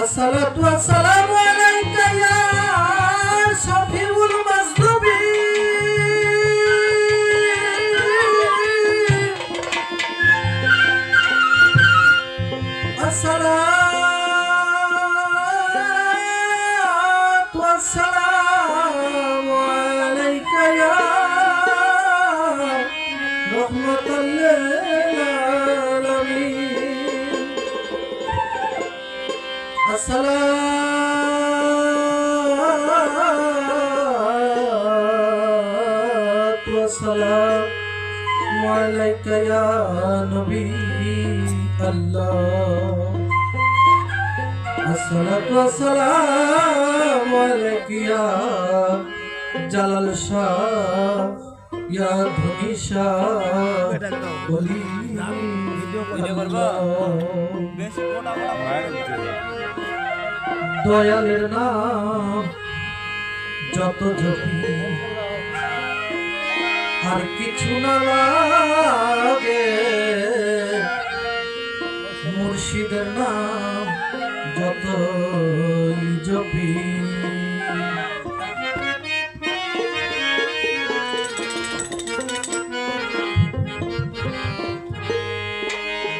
আসসালাতু আসসালামু আলাইকা ইয়া শফিউল মাজলুবি আসসালাতু আসসালামু আলাইকা ইয়া রহমাতাল লিল الصلاة والسلام عليك يا نبي الله الصلاة والسلام عليك يا জালাল শাহ ইয়া ধনী শাহ বলি ভিডিও করবা? দয়ালের নাম, যত জপি আর কিছু না লাগে, মুর্শিদের নাম যত জপি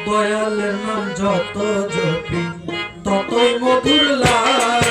দয়ালের নাম যত জপি ততই মধুর লাগে।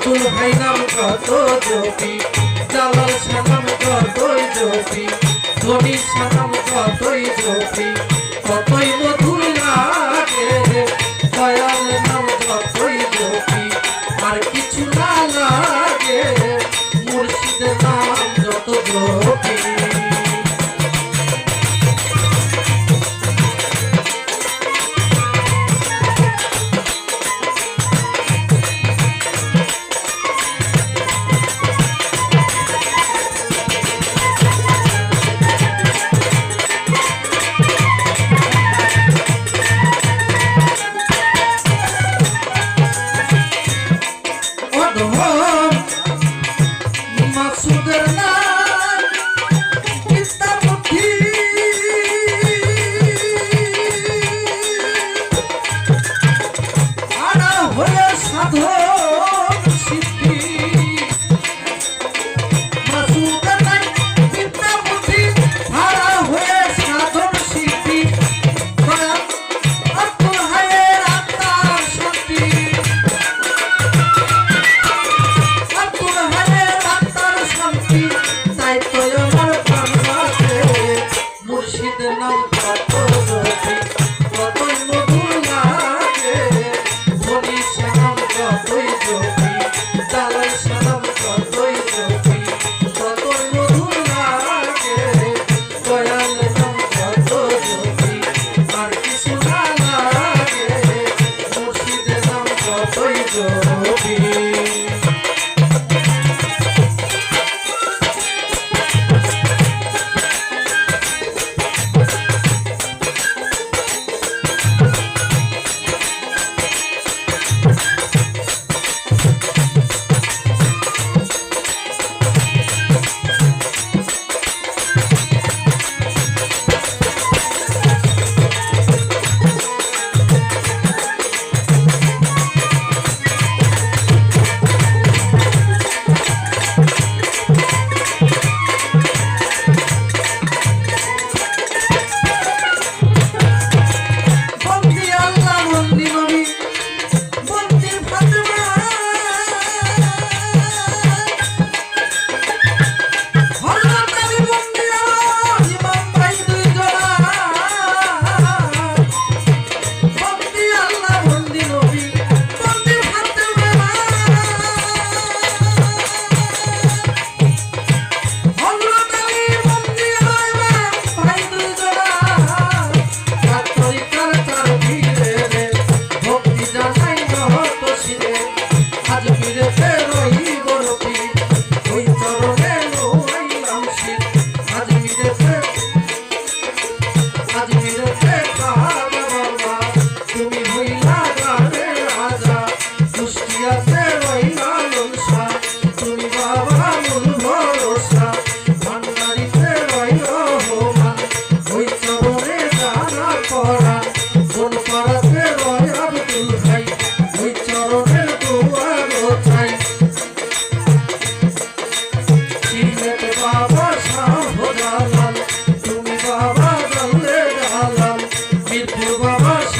আব্দুল ভাই নাম কত জপি জালাল সানাম কতই জপি ধনী সানাম কতই জপি কতই মধুর লাগে দয়াল নাম কতই জপি আর কিছু না লাগে মুর্শিদের নাম যত জপি দালাই